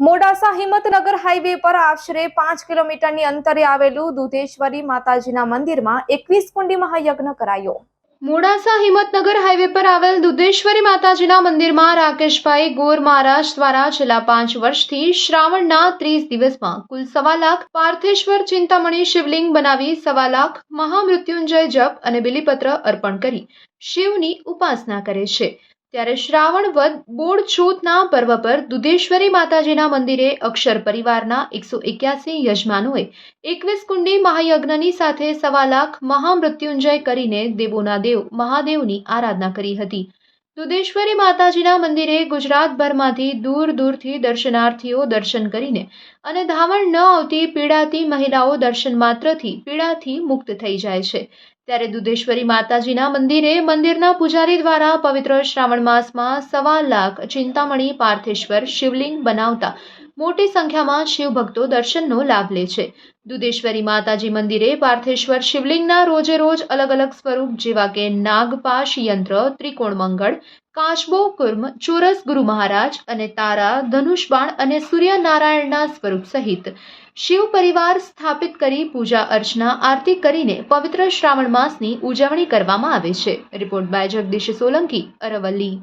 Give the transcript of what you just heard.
Modasa Himmatnagar highway પર આશરે પાંચ કિલોમીટરની અંતરે આવેલું દુધેશ્વરી માતાજીના મંદિરમાં એકવીસ કુંડી મહાયજ્ઞ કરાયો. મોડાસા હિંમતનગર હાઈવે પર આવેલ દુધેશ્વરી માતાજીના મંદિરમાં રાકેશભાઈ ગોર મહારાજ દ્વારા છેલ્લા પાંચ વર્ષથી શ્રાવણના ત્રીસ દિવસમાં કુલ સવા લાખ પાર્થેશ્વર ચિંતામણી શિવલિંગ બનાવી સવા લાખ મહામૃત્યુંજય જપ અને બિલીપત્ર અર્પણ કરી શિવની ઉપાસના કરે છે. ત્યારે શ્રાવણ વદ બોડ છૂતના પર્વ પર દુધેશ્વરી માતાજીના મંદિરે અક્ષર પરિવારના એકસો એક્યાસી યજમાનોએ એકવીસ કુંડી મહાયજ્ઞની સાથે સવા લાખ મહામૃત્યુંજય કરીને દેવોના દેવ, મહાદેવની આરાધના કરી હતી. દુધેશ્વરી માતાજીના મંદિરે ગુજરાતભરમાંથી દૂર દૂરથી દર્શનાર્થીઓ દર્શન કરીને અને ધાવણ ન આવતી પીડાતી મહિલાઓ દર્શન માત્રથી પીડાથી મુક્ત થઈ જાય છે. ત્યારે દુધેશ્વરી માતાજીના મંદિરે મંદિરના પૂજારી દ્વારા પવિત્ર શ્રાવણ માસમાં સવા લાખ ચિંતામણી પાર્થેશ્વર શિવલિંગ બનાવતા મોટી સંખ્યામાં શિવભક્તો દર્શનનો લાભ લે છે. દુધેશ્વરી માતાજી મંદિરે પાર્થેશ્વર શિવલિંગના રોજે રોજ અલગ અલગ સ્વરૂપ જેવા કે નાગપાશ યંત્ર, ત્રિકોણ મંગળ કાચબો કુર્મ, ચોરસ, ગુરુ મહારાજ અને તારા ધનુષબાણ અને સૂર્યનારાયણના સ્વરૂપ સહિત. શિવ પરિવાર સ્થાપિત કરી પૂજા અર્ચના, આરતી કરીને પવિત્ર શ્રાવણ માસની ઉજવણી કરવામાં આવે છે. Report by Jagdish Solanki, Aravalli.